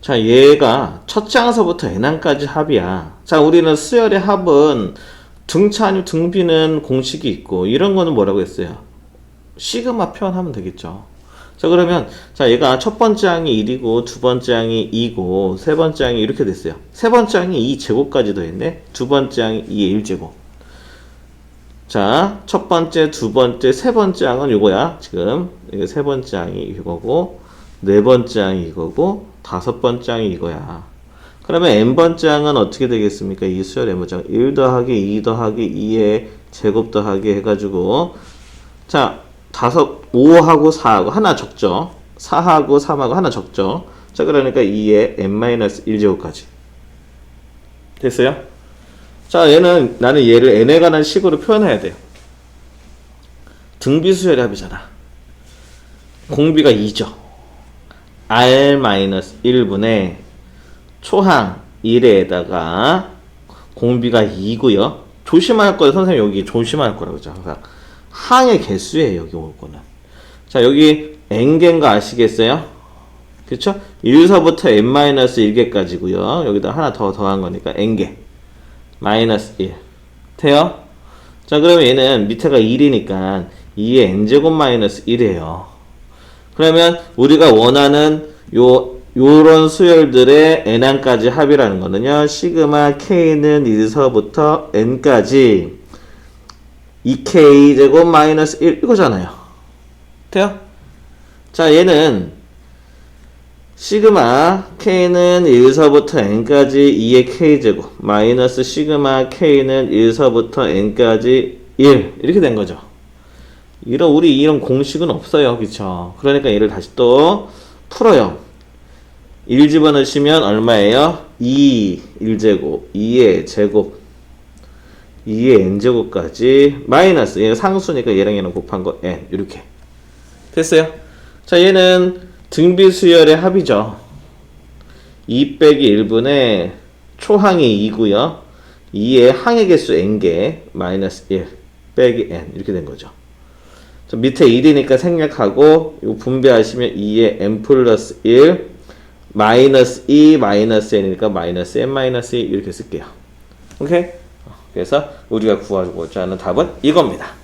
자, 얘가 첫째 항서부터 n항까지 합이야. 자, 우리는 수열의 합은 등차 아니면 등비는 공식이 있고, 이런 거는 뭐라고 했어요? 시그마 표현하면 되겠죠. 자, 그러면, 자, 얘가 첫 번째 항이 1이고, 두 번째 항이 2고, 세 번째 항이 이렇게 됐어요. 세 번째 항이 2제곱까지 더했네? 두 번째 항이 2의 1제곱. 자, 첫 번째, 두 번째, 세 번째 항은 이거야. 지금. 이게 세 번째 항이 이거고, 네 번째 항이 이거고, 다섯 번째 항이 이거야. 그러면 n번째 항은 어떻게 되겠습니까? 이 수열 n번째 항. 1 더하기 2 더하기 2의 제곱 더하기 해가지고, 자, 다섯, 5하고 4하고 하나 적죠. 4하고 3하고 하나 적죠. 자, 그러니까 2의 n-1제곱까지. 됐어요? 자, 얘는, 나는 얘를 n에 관한 식으로 표현해야 돼요. 등비수열의 합이잖아. 공비가 2죠. R-1분의 초항 1에다가 공비가 2고요. 조심할 거예요. 선생님 여기 조심할 거라고 그죠. 항상 항의 개수예요. 여기 올 거는. 자, 여기 n개인 거 아시겠어요? 그쵸? 1서부터 n-1개까지고요. 여기다 하나 더 더한 거니까 n개. 마이너스 1. 돼요? 자, 그러면 얘는 밑에가 1이니까 2의 n제곱 마이너스 1이에요. 그러면 우리가 원하는 요 요런 수열들의 n항까지 합이라는 거는요. 시그마 k는 1서부터 n까지 2k 제곱 마이너스 1 이거잖아요. 돼요? 자, 얘는 시그마 k는 1서부터 n까지 2의 k 제곱 마이너스 시그마 k는 1서부터 n까지 1 이렇게 된 거죠. 이런 우리 이런 공식은 없어요. 그쵸? 그러니까 얘를 다시 또 풀어요. 1 집어넣으시면 얼마예요? 2 1제곱 2의 제곱 2의 n제곱까지 마이너스 얘가 상수니까 얘랑 얘랑 곱한 거 n 이렇게 됐어요? 자 얘는 등비수열의 합이죠. 2 빼기 1분의 초항이 2고요. 2의 항의 개수 n개 마이너스 1 빼기 n 이렇게 된 거죠. 저 밑에 1이니까 생략하고 이거 분배하시면 2의 n 플러스 1 마이너스 2 마이너스 n이니까 마이너스 n 마이너스 2 이렇게 쓸게요. 오케이? 그래서 우리가 구하고자 하는 답은 이겁니다.